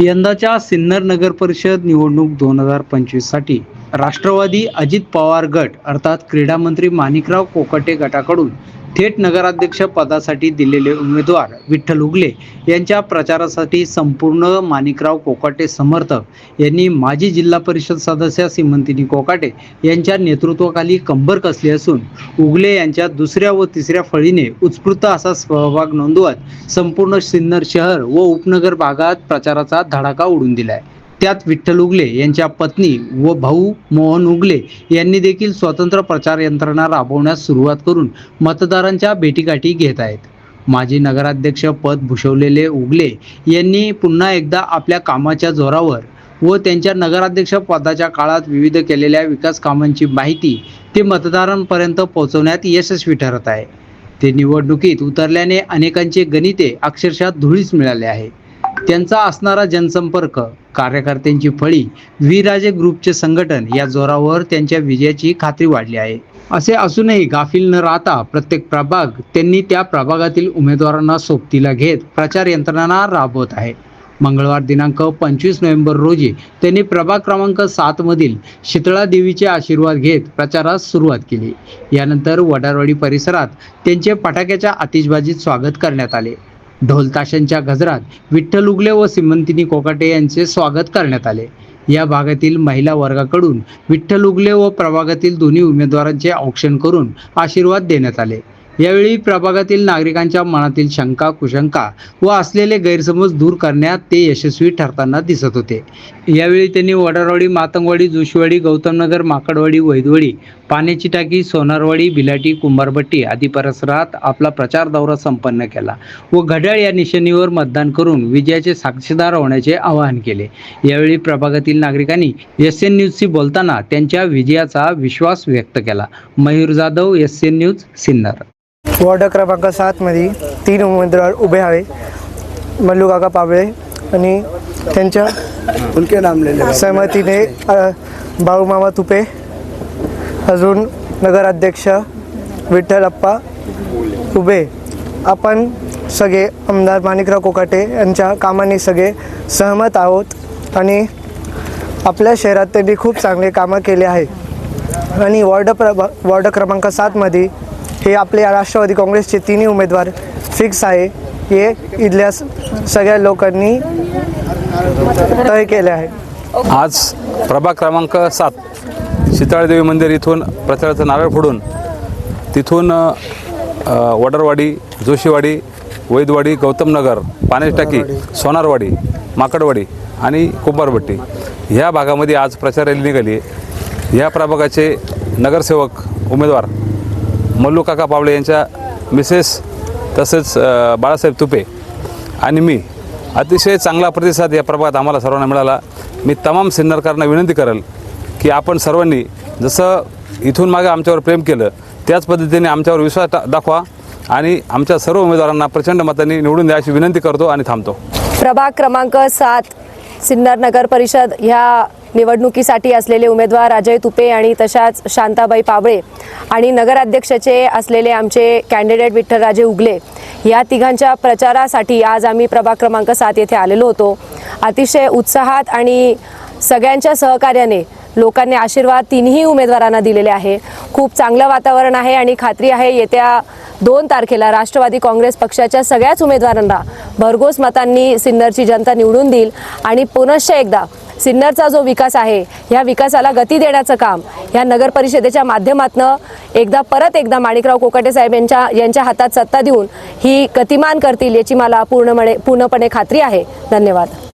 यंदाच्या सिन्नर नगर परिषद निवडणूक दोन हजार पंचवीससाठी राष्ट्रवादी अजित पवार गट अर्थात क्रीडा मंत्री माणिकराव कोकटे गटाकडून थेट नगराध्यक्ष पदासाठी दिलेले उमेदवार विठ्ठल उगले यांच्या प्रचारासाठी संपूर्ण माणिकराव कोकाटे समर्थक यांनी माजी जिल्हा परिषद सदस्य सीमंतिनी कोकाटे यांच्या नेतृत्वाखाली कंबर कसली असून उगले यांच्या दुसऱ्या व तिसऱ्या फळीने उत्स्फूर्त असा सहभाग नोंदवत संपूर्ण सिन्नर शहर व उपनगर भागात प्रचाराचा धडाका उडून दिलाय. त्यात विठ्ठल उगले यांच्या पत्नी व भाऊ मोहन उगले यांनी देखील स्वतंत्र प्रचार यंत्रणा राबवण्यास सुरुवात करून मतदारांच्या भेटीगाठी घेत आहेत. माजी नगराध्यक्ष पद भूषवलेले उगले यांनी पुन्हा एकदा आपल्या कामाच्या जोरावर व त्यांच्या नगराध्यक्ष पदाच्या काळात विविध केलेल्या विकास कामांची माहिती ते मतदारांपर्यंत पोहोचवण्यात यशस्वी ठरत आहे. ते निवडणुकीत उतरल्याने अनेकांचे गणिते अक्षरशः धुळीस मिळाले आहे. त्यांचा असणारा जनसंपर्क कार्यकर्त्यांची फळी विराजे ग्रुपचे संघटन या जोरावर त्यांच्या विजयाची खात्री वाढली आहे. असे असूनही गाफील न राहता प्रत्येक प्रभाग त्यांनी त्या प्रभागातील उमेदवारांना सोबतीला घेत प्रचार यंत्रणा राबवत आहे. मंगळवार दिनांक पंचवीस नोव्हेंबर रोजी त्यांनी प्रभाग क्रमांक सात मधील शीतळा देवीचे आशीर्वाद घेत प्रचारास सुरुवात केली. यानंतर वडारवाडी परिसरात त्यांचे फटाक्याच्या आतिषबाजीत स्वागत करण्यात आले. ढोलताशांच्या गजरात विठ्ठल उगले व सिमंतिनी कोकाटे यांचे स्वागत करण्यात आले. या भागातील महिला वर्गाकडून विठ्ठल उगले व प्रभागातील दोन्ही उमेदवारांचे औक्षण करून आशीर्वाद देण्यात आले. यावेळी प्रभागातील नागरिकांच्या मनातील शंका कुशंका व असलेले गैरसमज दूर करण्यात ते यशस्वी ठरताना दिसत होते. यावेळी त्यांनी वडारवाडी मातंगवाडी जोशीवाडी गौतमनगर माकडवाडी वैदवडी पाण्याची टाकी सोनारवाडी बिलाटी कुंभारपट्टी आदी परिसरात आपला प्रचार दौरा संपन्न केला व घड्याळ या निशाणीवर मतदान करून विजयाचे साक्षीदार होण्याचे आवाहन केले. यावेळी प्रभागातील नागरिकांनी एस एन न्यूजशी बोलताना त्यांच्या विजयाचा विश्वास व्यक्त केला. Mayur Jadhav S N news Sinnar. Ward क्रमांक सातमध्ये तीन उमेदवार उभे आहे मल्लू काका पाबळे आणि त्यांच्या सहमतीने भाऊ मामा तुपे अजून नगराध्यक्ष विठ्ठलप्पा उभे. आपण सगळे आमदार माणिकराव कोकाटे यांच्या कामाने सगळे सहमत आहोत आणि आपल्या शहरात त्यांनी खूप चांगले कामं केले आहे. आणि वॉर्ड प्रभा वॉर्ड क्रमांक सातमध्ये हे आपले राष्ट्रवादी काँग्रेसचे तिन्ही उमेदवार फिक्स आहे. हे इथल्या सगळ्या लोकांनी तय केले आहे. आज प्रभाग क्रमांक सात शीतळदेवी मंदिर इथून प्रचाराचं नारळ फोडून तिथून वडरवाडी जोशीवाडी वैदवाडी गौतमनगर पाण्याची टाकी सोनारवाडी माकडवाडी आणि कुंभारभट्टी ह्या भागामध्ये आज प्रचार रॅली निघाली. ह्या प्रभागाचे नगरसेवक उमेदवार मल्लू काका पावळे यांच्या मिसेस तसेच बाळासाहेब तुपे आणि मी. अतिशय चांगला प्रतिसाद या प्रभागात आम्हाला सर्वांना मिळाला. मी तमाम सिन्नरकरांना विनंती करेल की आपण सर्वांनी जसं इथून मागे आमच्यावर प्रेम केलं त्याच पद्धतीने आमच्यावर विश्वास दाखवा आणि आमच्या सर्व उमेदवारांना प्रचंड मतांनी निवडून द्या अशी विनंती करतो आणि थांबतो. प्रभाग क्रमांक सात सिन्नर नगर परिषद ह्या निवडणुकीसाठी असलेले उमेदवार अजय तुपे आणि तशाच शांताबाई पाबळे आणि नगराध्यक्षाचे असलेले आमचे कॅन्डिडेट विठ्ठलराजे उगले या तिघांच्या प्रचारासाठी आज आम्ही प्रभाग क्रमांक सात येथे आलेलो होतो. अतिशय उत्साहात आणि सगळ्यांच्या सहकार्याने लोकांनी आशीर्वाद तिन्ही उमेदवारांना दिलेले आहे. खूप चांगलं वातावरण आहे आणि खात्री आहे येत्या दोन तारखेला राष्ट्रवादी काँग्रेस पक्षाच्या सगळ्याच उमेदवारांना भरघोस मतांनी सिन्नरची जनता निवडून देईल आणि पुनश्च एकदा सिन्नरचा जो विकास आहे ह्या विकासाला गती देण्याचं काम ह्या नगर परिषदेच्या माध्यमातनं एकदा परत एकदा माणिकराव कोकाटे साहेब यांच्या यांच्या हातात सत्ता देऊन ही गतिमान करतील याची मला पूर्णपणे पूर्णपणे खात्री आहे. धन्यवाद.